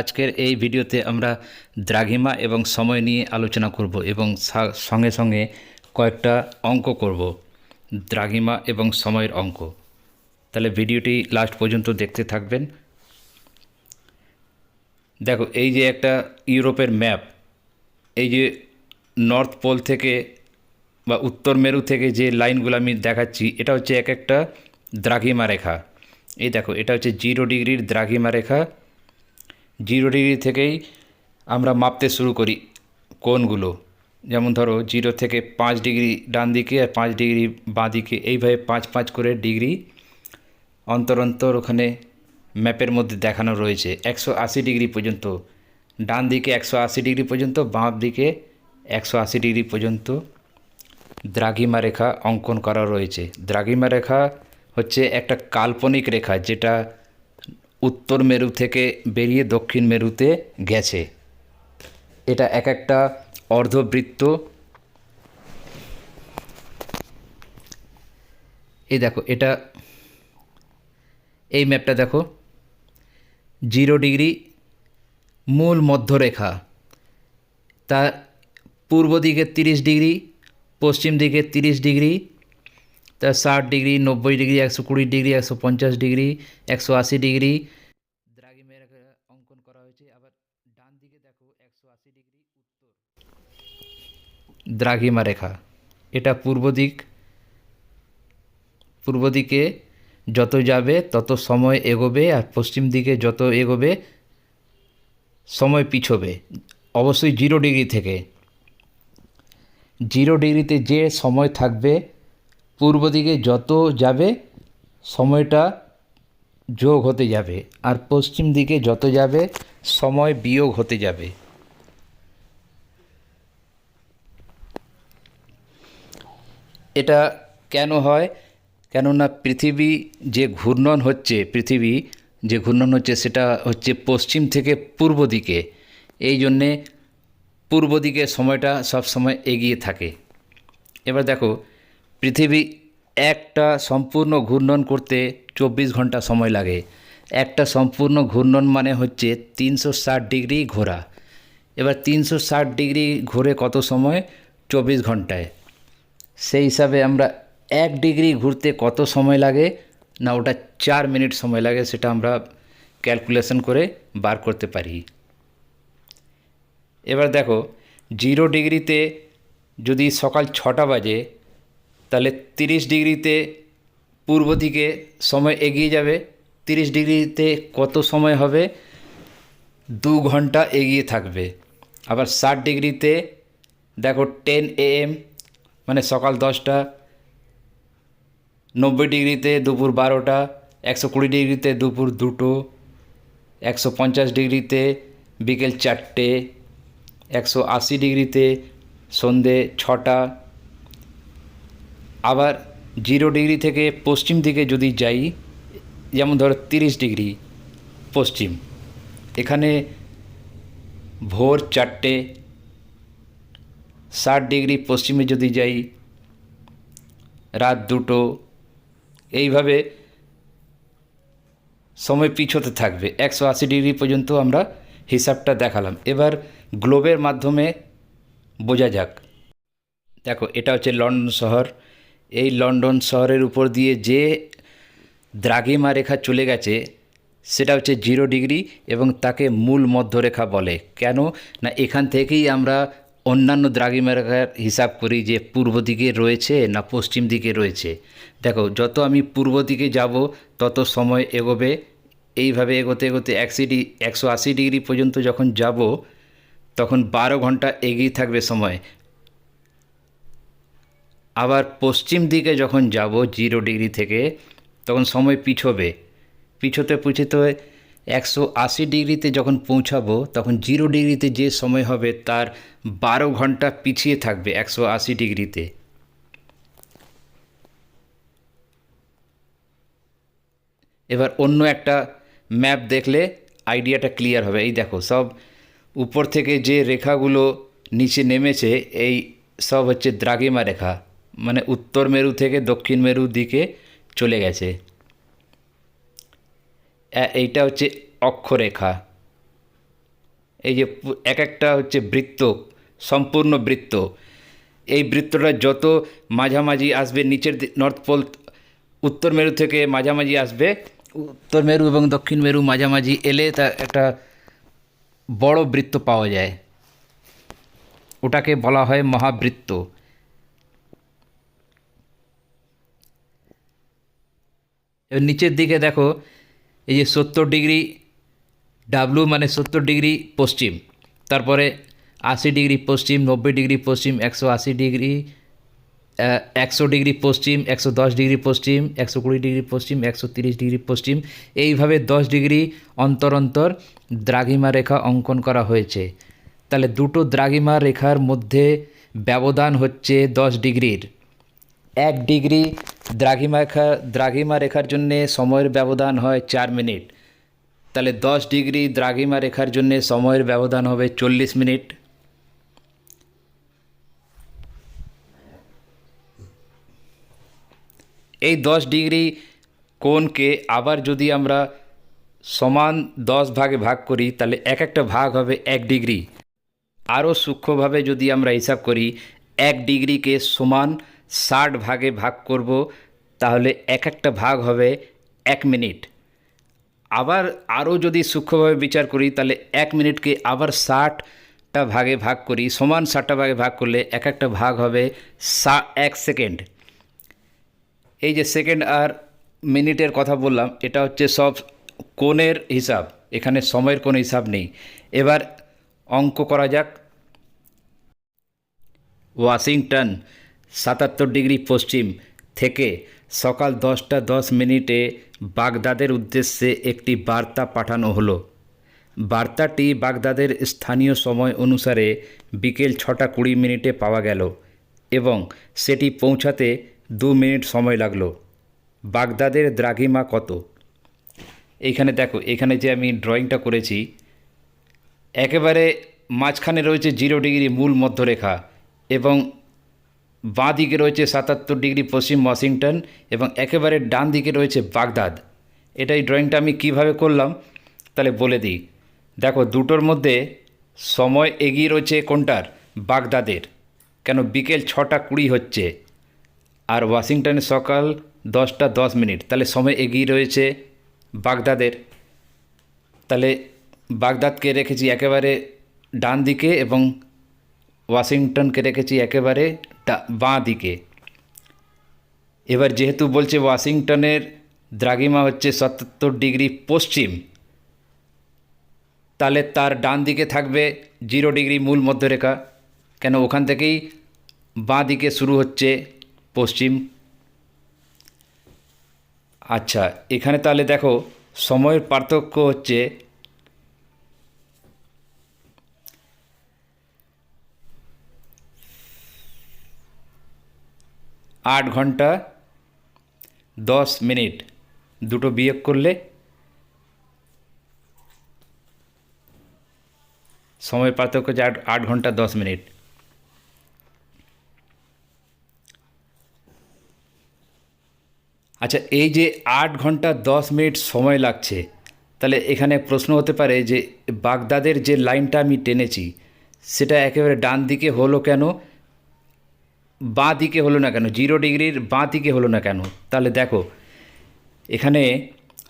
আজকের এই ভিডিওতে আমরা দ্রাঘিমা এবং সময় নিয়ে আলোচনা করব এবং সঙ্গে সঙ্গে কয়েকটা অঙ্ক করব, দ্রাঘিমা এবং সময়ের অঙ্ক। তাহলে ভিডিওটি লাস্ট পর্যন্ত দেখতে থাকবেন। দেখো, এই যে একটা ইউরোপের ম্যাপ, এই যে নর্থ পোল থেকে বা উত্তর মেরু থেকে যে লাইনগুলো আমি দেখাচ্ছি, এটা হচ্ছে এক একটা দ্রাঘিমা রেখা। এই দেখো, এটা হচ্ছে জিরো ডিগ্রির দ্রাঘিমা রেখা। জিরো ডিগ্রি থেকেই আমরা মাপতে শুরু করি কোনগুলো যেমন ধরো, জিরো থেকে পাঁচ ডিগ্রি ডান দিকে আর পাঁচ ডিগ্রি বাঁ দিকে। এইভাবে পাঁচ পাঁচ করে ডিগ্রি অন্তর অন্তর ওখানে ম্যাপের মধ্যে দেখানো রয়েছে। একশো আশি ডিগ্রি পর্যন্ত ডান দিকে একশো আশি ডিগ্রি পর্যন্ত, বাঁ দিকে একশো আশি ডিগ্রি পর্যন্ত দ্রাঘিমা রেখা অঙ্কন করা রয়েছে। দ্রাঘিমা রেখা হচ্ছে একটা কাল্পনিক রেখা, যেটা উত্তর মেরু থেকে বেরিয়ে দক্ষিণ মেরুতে গেছে। এটা এক একটা অর্ধবৃত্ত। এই দেখো, এটা এই ম্যাপটা দেখো। জিরো ডিগ্রি মূল মধ্যরেখা। তার পূর্ব দিকে তিরিশ ডিগ্রি, পশ্চিম দিকে তিরিশ ডিগ্রি তার ষাট ডিগ্রি, নব্বই ডিগ্রি, একশো কুড়ি ডিগ্রি, একশো পঞ্চাশ ডিগ্রি, একশো আশি ডিগ্রি। দ্রাঘিমা রেখা অঙ্কন করা হয়েছে। আবার ডান দিকে দেখো, একশো আশি ডিগ্রি উত্তর। দ্রাঘিমা রেখা, এটা পূর্ব দিক। পূর্ব দিকে যত যাবে, তত সময় এগোবে আর পশ্চিম দিকে যত এগোবে, সময় পিছবে। অবশ্যই জিরো ডিগ্রি থেকে। জিরো ডিগ্রিতে যে সময় থাকবে পূর্ব দিকে যত যাবে, সময়টা যোগ হতে যাবে। আর পশ্চিম দিকে যত যাবে, সময় বিয়োগ হতে যাবে। এটা কেন হয়? কেননা পৃথিবী যে ঘূর্ণন হচ্ছে, পৃথিবী যে ঘূর্ণন হচ্ছে, সেটা হচ্ছে পশ্চিম থেকে পূর্ব দিকে। এই জন্যে পূর্ব দিকে সময়টা সব সময় এগিয়ে থাকে। এবার দেখো পৃথিবী একটা সম্পূর্ণ ঘূর্ণন করতে চব্বিশ ঘণ্টা সময় লাগে। একটা সম্পূর্ণ ঘূর্ণন মানে হচ্ছে তিনশো ষাট ডিগ্রি ঘোরা। এবার তিনশো ষাট ডিগ্রি ঘুরে কত সময়? চব্বিশ ঘন্টায়। সেই হিসাবে আমরা এক ডিগ্রি ঘুরতে কত সময় লাগে? না, ওটা চার মিনিট সময় লাগে সেটা আমরা ক্যালকুলেশন করে বার করতে পারি। এবার দেখো, জিরো ডিগ্রিতে যদি সকাল ছটা বাজে তাহলে তিরিশ ডিগ্রিতে পূর্ব দিকে সময় এগিয়ে যাবে। তিরিশ ডিগ্রিতে কত সময় হবে? দু ঘণ্টা এগিয়ে থাকবে। আবার ষাট ডিগ্রিতে দেখো টেন এএম মানে সকাল দশটা, নব্বই ডিগ্রিতে দুপুর বারোটা, একশো কুড়ি ডিগ্রিতে দুপুর দুটো, একশো পঞ্চাশ ডিগ্রিতে বিকেল চারটে, একশো আশি ডিগ্রিতে সন্ধে ছটা আবার জিরো ডিগ্রি থেকে পশ্চিম দিকে যদি যাই, যেমন ধরো তিরিশ ডিগ্রি পশ্চিম, এখানে ভোর চারটে, ষাট ডিগ্রি পশ্চিমে যদি যাই, রাত দুটো, এইভাবে সময় পিছোতে থাকবে। একশো আশি ডিগ্রি পর্যন্ত আমরা হিসাবটা দেখালাম। এবার গ্লোবের মাধ্যমে বোঝা যাক। দেখো, এটা হচ্ছে লন্ডন শহর। এই লন্ডন শহরের উপর দিয়ে যে দ্রাঘিমা রেখা চলে গেছে, সেটা হচ্ছে জিরো ডিগ্রি এবং তাকে মূল মধ্যরেখা বলে। কেন? না, এখান থেকেই আমরা অন্যান্য দ্রাঘিমা রেখার হিসাব করি যে পূর্ব দিকে রয়েছে না পশ্চিম দিকে রয়েছে। দেখো, যত আমি পূর্ব দিকে যাব, তত সময় এগোবে। এইভাবে এগোতে এগোতে একশি একশো আশি ডিগ্রি পর্যন্ত যখন যাব, তখন বারো ঘণ্টা এগিয়ে থাকবে সময়। আবার পশ্চিম দিকে যখন যাব জিরো ডিগ্রি থেকে, তখন সময় পিছবে। পিছোতে পিছোতে একশো আশি ডিগ্রিতে যখন পৌঁছাবো, তখন জিরো ডিগ্রিতে যে সময় হবে তার বারো ঘণ্টা পিছিয়ে থাকবে একশো আশি ডিগ্রিতে। এবার অন্য একটা ম্যাপ দেখলে আইডিয়াটা ক্লিয়ার হবে। এই দেখো, সব উপর থেকে যে রেখাগুলো নিচে নেমেছে, এই সব হচ্ছে দ্রাগিমা রেখা। মানে উত্তর মেরু থেকে দক্ষিণ মেরু দিকে চলে গেছে। এইটা হচ্ছে অক্ষরেখা। এই যে এক একটা হচ্ছে বৃত্ত, সম্পূর্ণ বৃত্ত। এই বৃত্তটা যত মাঝামাঝি আসবে নিচের নর্থ পোল, উত্তর মেরু থেকে মাঝামাঝি আসবে, উত্তর মেরু এবং দক্ষিণ মেরু মাঝামাঝি এলে তা একটা বড় বৃত্ত পাওয়া যায়। ওটাকে বলা হয় মহাবৃত্ত। নিচের দিকে দেখো, এই যে সত্তর ডিগ্রি ডাব্লু মানে সত্তর ডিগ্রি পশ্চিম, তারপরে আশি ডিগ্রি পশ্চিম, নব্বই ডিগ্রি পশ্চিম, একশো আশি ডিগ্রি একশো ডিগ্রি পশ্চিম, একশো দশ ডিগ্রি পশ্চিম, একশো কুড়ি ডিগ্রি পশ্চিম, একশো তিরিশ ডিগ্রি পশ্চিম, এইভাবে দশ ডিগ্রি অন্তর অন্তর দ্রাঘিমা রেখা অঙ্কন করা হয়েছে। তাহলে দুটো দ্রাঘিমা রেখার মধ্যে ব্যবধান হচ্ছে দশ ডিগ্রির। এক ডিগ্রি দ্রাঘিমা রেখা, দ্রাঘিমা রেখার জন্যে সময়ের ব্যবধান হয় চার মিনিট। তাহলে দশ ডিগ্রি দ্রাঘিমা রেখার জন্যে সময়ের ব্যবধান হবে চল্লিশ মিনিট। এই দশ ডিগ্রি কোণকে আবার যদি আমরা সমান দশ ভাগে ভাগ করি, তাহলে এক একটা ভাগ হবে এক ডিগ্রি। আরও সূক্ষ্মভাবে যদি আমরা হিসাব করি, এক ডিগ্রিকে সমান ষাট ভাগে ভাগ করব, তাহলে এক একটা ভাগ হবে এক মিনিট। আবার আরও যদি সূক্ষ্মভাবে বিচার করি, তাহলে এক মিনিটকে আবার ষাটটা ভাগে ভাগ করি, সমান ষাটটা ভাগে ভাগ করলে এক একটা ভাগ হবে সা, এক সেকেন্ড। এই যে সেকেন্ড আর মিনিটের কথা বললাম, এটা হচ্ছে সব কোণের হিসাব, এখানে সময়ের কোনো হিসাব নেই। এবার অঙ্ক করা যাক। ওয়াশিংটন সাতাত্তর ডিগ্রি পশ্চিম থেকে সকাল দশটা দশ মিনিটে বাগদাদের উদ্দেশ্যে একটি বার্তা পাঠানো হলো। বার্তাটি বাগদাদের স্থানীয় সময় অনুসারে বিকেল ছটা কুড়ি মিনিটে পাওয়া গেল এবং সেটি পৌঁছাতে দু মিনিট সময় লাগল। বাগদাদের দ্রাঘিমা কত? এইখানে দেখো, এখানে যে আমি ড্রয়িংটা করেছি, একেবারে মাঝখানে রয়েছে জিরো ডিগ্রি মূল মধ্যরেখা এবং বাঁ দিকে রয়েছে সাতাত্তর ডিগ্রি পশ্চিম ওয়াশিংটন এবং একেবারে ডান দিকে রয়েছে বাগদাদ। এটাই ড্রয়িংটা আমি কীভাবে করলাম, তাহলে বলে দিই। দেখো, দুটোর মধ্যে সময় এগিয়ে রয়েছে কোনটার? বাগদাদের। কেন? বিকেল ছটা কুড়ি হচ্ছে আর ওয়াশিংটনে সকাল দশটা দশ মিনিট। তাহলে সময় এগিয়ে রয়েছে বাগদাদের। তাহলে বাগদাদকে রেখেছি একেবারে ডান দিকে এবং ওয়াশিংটনকে রেখেছি একেবারে বাঁ দিকে। এবার যেহেতু বলছে ওয়াশিংটনের দ্রাঘিমা হচ্ছে সাতাত্তর ডিগ্রি পশ্চিম, তাহলে তার ডান দিকে থাকবে জিরো ডিগ্রি মূল মধ্যরেখা, কেন ওখান থেকেই বাঁ দিকে শুরু হচ্ছে পশ্চিম। আচ্ছা এখানে তাহলে দেখো, সময়ের পার্থক্য হচ্ছে আট ঘণ্টা, দশ মিনিট দুটো বিয়োগ করলে সময় পার্থক্য হচ্ছে আট আট ঘণ্টা, দশ মিনিট। আচ্ছা এই যে আট ঘণ্টা, দশ মিনিট সময় লাগছে, তাহলে এখানে প্রশ্ন হতে পারে যে বাগদাদের যে লাইনটা আমি টেনেছি, সেটা একেবারে ডান দিকে হলো কেন? বাঁ দিকে হলো না কেন? জিরো ডিগ্রির বাঁ দিকে হলো না কেন? তাহলে দেখো, এখানে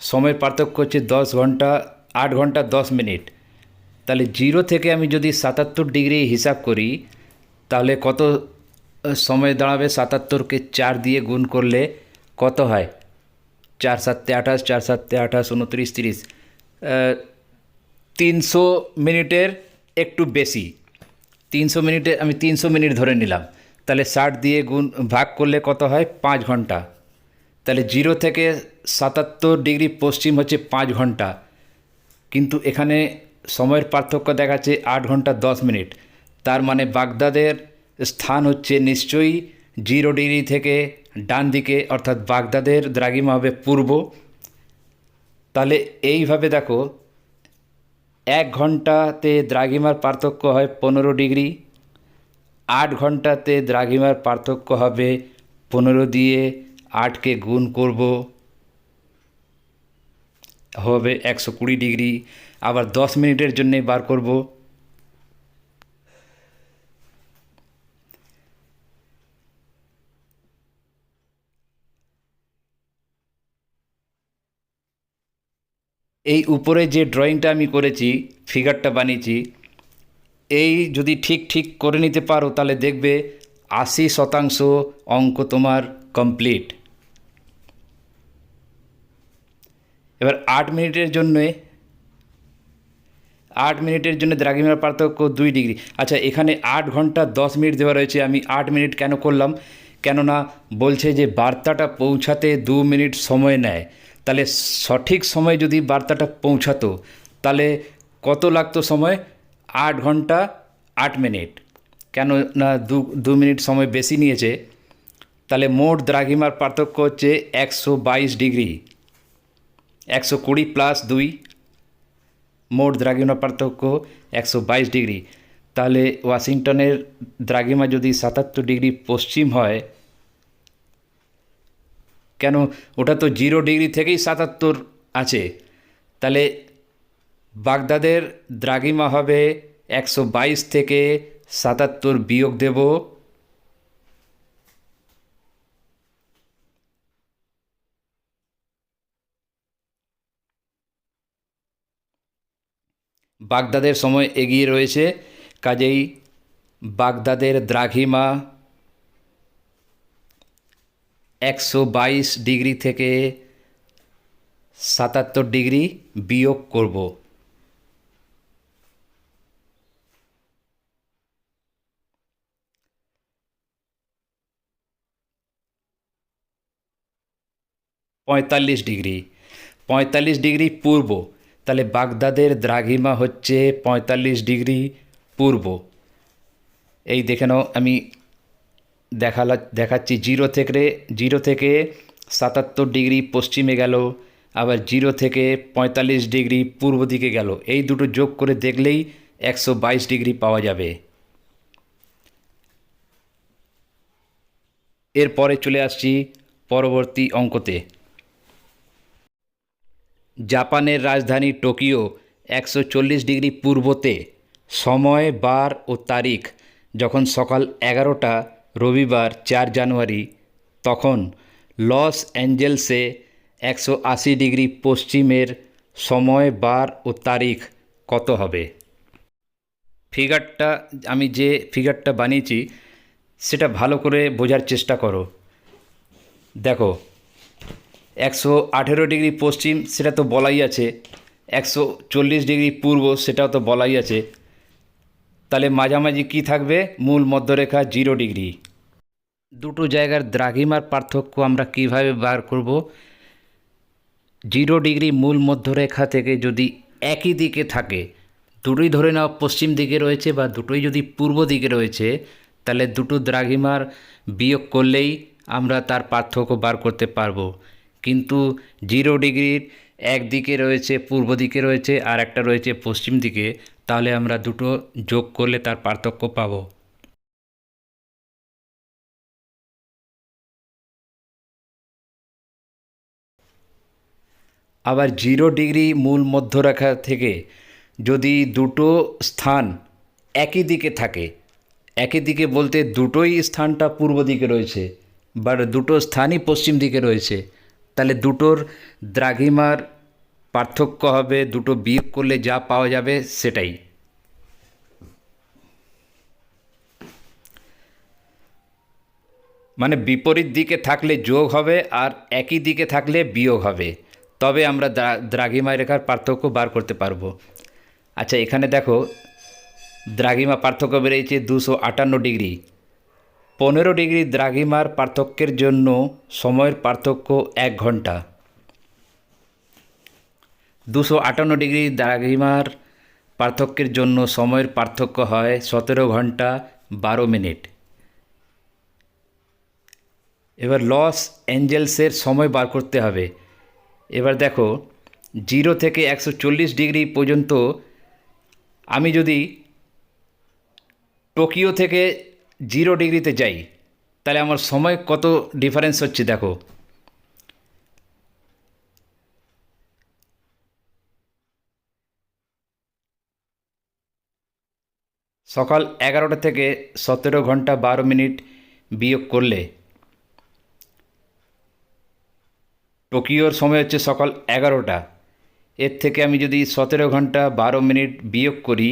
সময়ের পার্থক্য হচ্ছে দশ ঘণ্টা, আট ঘণ্টা, দশ মিনিট। তাহলে জিরো থেকে আমি যদি সাতাত্তর ডিগ্রি হিসাব করি, তাহলে কত সময় দাঁড়াবে? সাতাত্তরকে চার দিয়ে গুণ করলে কত হয়? চার সাতে আঠাশ, চার সাতে আঠাশ, উনত্রিশ, তিরিশ। তিনশো মিনিটের একটু বেশি। তিনশো মিনিটে, আমি তিনশো মিনিট ধরে নিলাম। তাহলে ষাট দিয়ে গুণ, ভাগ করলে কত হয়? পাঁচ ঘণ্টা। তাহলে জিরো থেকে সাতাত্তর ডিগ্রি পশ্চিম হচ্ছে পাঁচ ঘণ্টা। কিন্তু এখানে সময়ের পার্থক্য দেখাচ্ছে আট ঘণ্টা দশ মিনিট। তার মানে বাগদাদের স্থান হচ্ছে নিশ্চয়ই জিরো ডিগ্রি থেকে ডান দিকে, অর্থাৎ বাগদাদের দ্রাঘিমা হবে পূর্ব। তাহলে এইভাবে দেখো, এক ঘন্টাতে দ্রাঘিমার পার্থক্য হয় পনেরো ডিগ্রি। আট ঘন্টাতে দ্রাঘিমার পার্থক্য হবে পনেরো দিয়ে আটকে গুণ করব। হবে একশো কুড়ি ডিগ্রি। আবার দশ মিনিটের জন্যে বার করব। এই উপরে যে ড্রয়িংটা আমি করেছি, ফিগারটা বানিয়েছি এই যদি ঠিক ঠিক করে নিতে পারো, তাহলে দেখবে আশি শতাংশ অঙ্ক তোমার কমপ্লিট এবার আট মিনিটের জন্যে, আট মিনিটের জন্য দ্রাঘিমার পার্থক্য দুই ডিগ্রি। আচ্ছা এখানে আট ঘণ্টা দশ মিনিট দেওয়া রয়েছে, আমি আট মিনিট কেন করলাম? কেননা বলছে যে বার্তাটা পৌঁছাতে দু মিনিট সময় নেয়। তাহলে সঠিক সময় যদি বার্তাটা পৌঁছাতো, তাহলে কত লাগতো সময়? আট ঘণ্টা আট মিনিট। কেন না দু দু মিনিট সময় বেশি নিয়েছে? তাহলে মোট দ্রাঘিমার পার্থক্য হচ্ছে একশো বাইশ ডিগ্রি। একশো কুড়ি প্লাস দুই। মোট দ্রাঘিমা পার্থক্য একশো বাইশ ডিগ্রি। তাহলে ওয়াশিংটনের দ্রাঘিমা যদি সাতাত্তর ডিগ্রি পশ্চিম হয়, কেন ওটা তো জিরো ডিগ্রি থেকেই সাতাত্তর আছে? তাহলে বাগদাদের দ্রাঘিমা হবে একশো বাইশ থেকে সাতাত্তর বিয়োগ দেব। বাগদাদের সময় এগিয়ে রয়েছে, কাজেই বাগদাদের দ্রাঘিমা একশো বাইশ ডিগ্রি থেকে সাতাত্তর ডিগ্রি বিয়োগ করব। পঁয়তাল্লিশ ডিগ্রি। পঁয়তাল্লিশ ডিগ্রি পূর্ব। তাহলে বাগদাদের দ্রাঘিমা হচ্ছে পঁয়তাল্লিশ ডিগ্রি পূর্ব। এই দেখে নাও, আমি দেখালা, দেখাচ্ছি। জিরো থেকে জিরো থেকে সাতাত্তর ডিগ্রি পশ্চিমে গেল, আবার জিরো থেকে পঁয়তাল্লিশ ডিগ্রি পূর্ব দিকে গেল। এই দুটো যোগ করে দেখলেই একশো বাইশ ডিগ্রি পাওয়া যাবে। এরপরে চলে আসছি পরবর্তী অঙ্কতে। জাপানের রাজধানী টোকিও একশো চল্লিশ ডিগ্রি পূর্বতে সময়, বার ও তারিখ যখন সকাল এগারোটা, রবিবার চার জানুয়ারি, তখন লস অ্যাঞ্জেলসে একশো আশি ডিগ্রি পশ্চিমের সময়, বার ও তারিখ কত হবে? ফিগারটা, আমি যে ফিগারটা বানিয়েছি, সেটা ভালো করে বোঝার চেষ্টা করো। দেখো একশো আঠেরো ডিগ্রি পশ্চিম, সেটা তো বলাই আছে। একশো চল্লিশ ডিগ্রি পূর্ব, সেটাও তো বলাই আছে। তাহলে মাঝামাঝি কি থাকবে? মূল মধ্যরেখা জিরো ডিগ্রি। দুটো জায়গার দ্রাঘিমার পার্থক্য আমরা কীভাবে বার করব? জিরো ডিগ্রি মূল মধ্যরেখা থেকে যদি একই দিকে থাকে, দুটোই ধরে নাও পশ্চিম দিকে রয়েছে বা দুটোই যদি পূর্ব দিকে রয়েছে, তাহলে দুটো দ্রাঘিমার বিয়োগ করলেই আমরা তার পার্থক্য বার করতে পারব। কিন্তু জিরো ডিগ্রির একদিকে রয়েছে, পূর্ব দিকে রয়েছে আর একটা রয়েছে পশ্চিম দিকে, তাহলে আমরা দুটো যোগ করলে তার পার্থক্য পাবো। আবার জিরো ডিগ্রি মূল মধ্যরেখা থেকে যদি দুটো স্থান একই দিকে থাকে, একই দিকে বলতে দুটোই স্থানটা পূর্ব দিকে রয়েছে, বাট দুটো স্থানই পশ্চিম দিকে রয়েছে তাহলে দুটোর দ্রাঘিমার পার্থক্য হবে, দুটো বিয়োগ করলে যা পাওয়া যাবে সেটাই। মানে বিপরীত দিকে থাকলে যোগ হবে আর একই দিকে থাকলে বিয়োগ হবে। তবে আমরা দ্রাঘিমা রেখার পার্থক্য বার করতে পারব। আচ্ছা এখানে দেখো, দ্রাঘিমা পার্থক্য বেড়েছে দুশো আটান্ন ডিগ্রি। পনেরো ডিগ্রি দ্রাঘিমার পার্থক্যের জন্য সময়ের পার্থক্য এক ঘণ্টা। দুশো আটান্ন ডিগ্রি দ্রাঘিমার পার্থক্যের জন্য সময়ের পার্থক্য হয় সতেরো ঘণ্টা বারো মিনিট। এবার লস অ্যাঞ্জেলসের সময় বার করতে হবে। এবার দেখো, জিরো থেকে একশো চল্লিশ ডিগ্রি পর্যন্ত আমি যদি টোকিও থেকে জিরো ডিগ্রিতে যাই, তাহলে আমার সময় কত ডিফারেন্স হচ্ছে দেখো। সকাল এগারোটা থেকে সতেরো ঘণ্টা বারো মিনিট বিয়োগ করলে, টোকিওর সময় হচ্ছে সকাল এগারোটা। এর থেকে আমি যদি সতেরো ঘণ্টা বারো মিনিট বিয়োগ করি,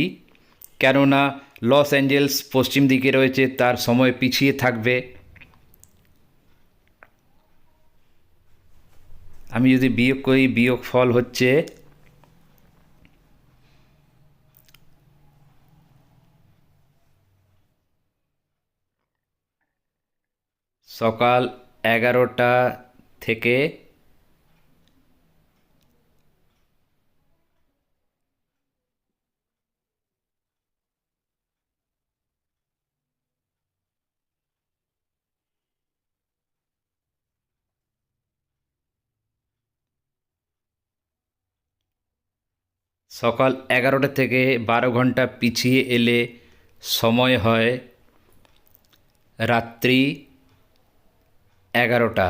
কেননা লস অ্যাঞ্জেলস পশ্চিম দিকে রয়েছে, তার সময় পিছিয়ে থাকবে। আমি যদি বিয়োগ করি, বিয়োগ ফল হচ্ছে সকাল এগারোটা থেকে সকাল এগারোটা থেকে বারো ঘণ্টা পিছিয়ে এলে সময় হয় রাত্রি এগারোটা।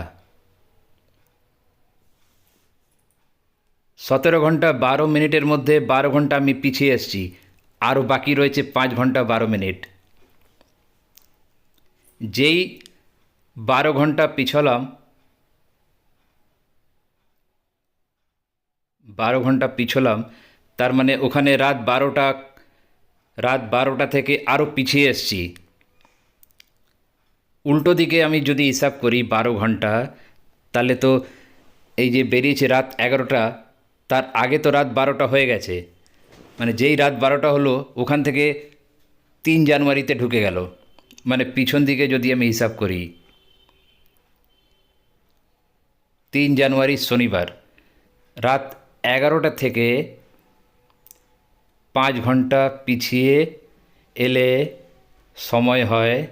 সতেরো ঘণ্টা বারো মিনিটের মধ্যে বারো ঘণ্টা আমি পিছিয়ে এসেছি। আরও বাকি রয়েছে পাঁচ ঘণ্টা বারো মিনিট। যেই বারো ঘণ্টা পিছলাম, বারো ঘণ্টা পিছলাম তার মানে ওখানে রাত বারোটা রাত বারোটা থেকে আরও পিছিয়ে এসছি। উল্টো দিকে আমি যদি হিসাব করি বারো ঘণ্টা, তাহলে তো এই যে বেরিয়েছে রাত এগারোটা, তার আগে তো রাত বারোটা হয়ে গেছে। মানে যেই রাত বারোটা হলো, ওখান থেকে তিন জানুয়ারিতে ঢুকে গেল। মানে পিছন দিকে যদি আমি হিসাব করি, তিন জানুয়ারি শনিবার, রাত এগারোটা থেকে পাঁচ ঘণ্টা পিছিয়ে এলে সময় হয়।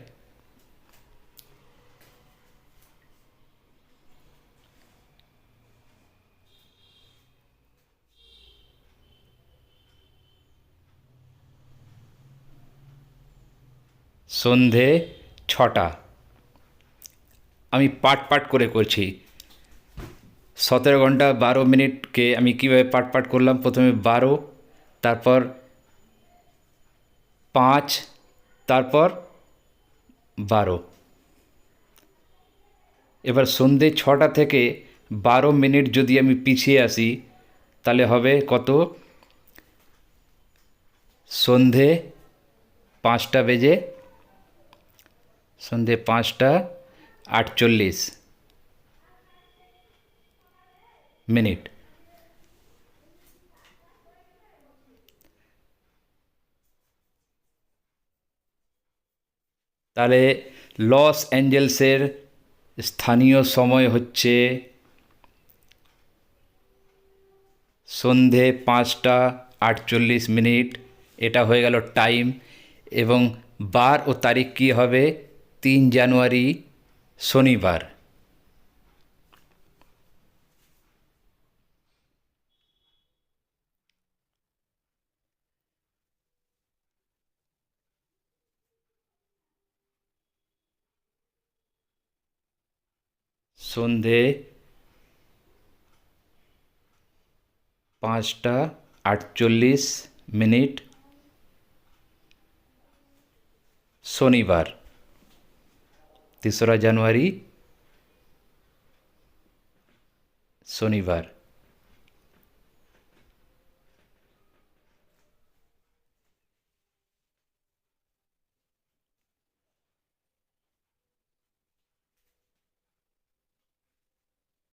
সন্ধে ছটা। আমি পাট পাট করে করছি। সতেরো ঘণ্টা বারো মিনিটকে আমি কীভাবে পাট পাট করলাম? প্রথমে বারো তারপর পাঁচ, তারপর বারো। এবার সন্ধে ছটা থেকে বারো মিনিট যদি আমি পিছিয়ে আসি, তাহলে হবে কত? সন্ধে পাঁচটা বেজে, সন্ধে পাঁচটা আটচল্লিশ মিনিট। তাহলে লস অ্যাঞ্জেলসের স্থানীয় সময় হচ্ছে সন্ধে পাঁচটা আটচল্লিশ মিনিট। এটা হয়ে গেল টাইম। এবং বার ও তারিখ কী হবে? তিন জানুয়ারি, শনিবার। সন্ধে পাঁচটা আটচল্লিশ মিনিট শনিবার তেসরা জানুয়ারি শনিবার।